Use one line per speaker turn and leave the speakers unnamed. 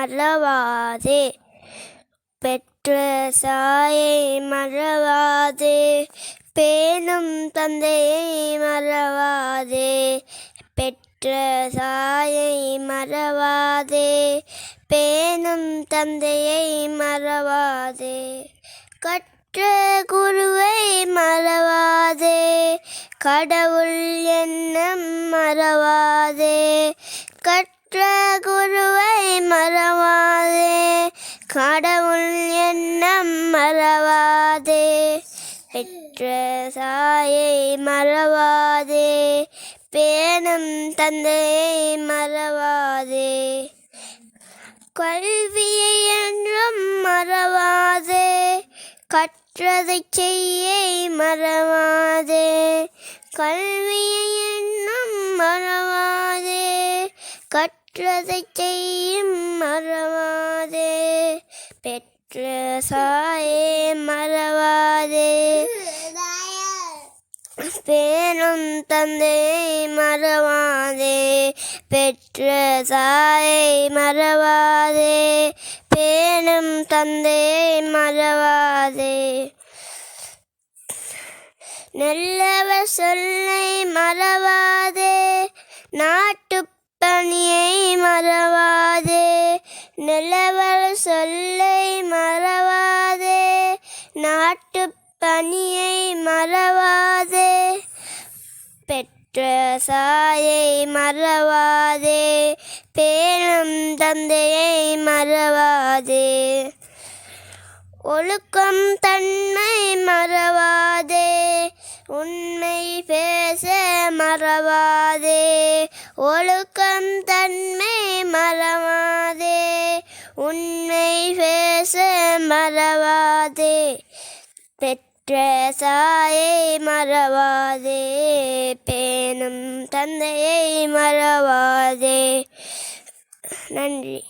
மறவாதே. பெற்ற சாயை மறவாதே. பேணும் தந்தையை மறவாதே. பெற்ற சாயை மறவாதே. பேணும் தந்தையை மறவாதே. கற்ற குருவை மறவாதே. கடவுள் என்ன கடவுள் எண்ணம் மறவாதே பெற்ற சாயை மறவாதே பேணும் தந்தையை மறவாதே. கல்வியை என்றும் மறவாதே கற்றதை செய்ய மறவாதே. கல்வியை என்னும் மறவாதே கற்றதை செய்யும் மறவாதே. பெற்ற சாயே மறவாதே. பேணும் தந்தை மறவாதே. பெற்ற சாயை மறவாதே. பேணும் தந்தை மறவாதே. நல்லவர் சொல்லை மறவா நிலவர் சொல்லை மறவாதே. நாட்டு பணியை மறவாதே. பெற்ற சாயை மறவாதே. பேணும் தந்தையை மறவாதே. ஒழுக்கம் தன்மை மறவாதே. உண்மை பேச மறவாதே. ஒழுக்கம் உண்மை பேச மறவாதே பெற்ற சாயை மறவாதே பேணும் தந்தையை மறவாதே. நன்றி.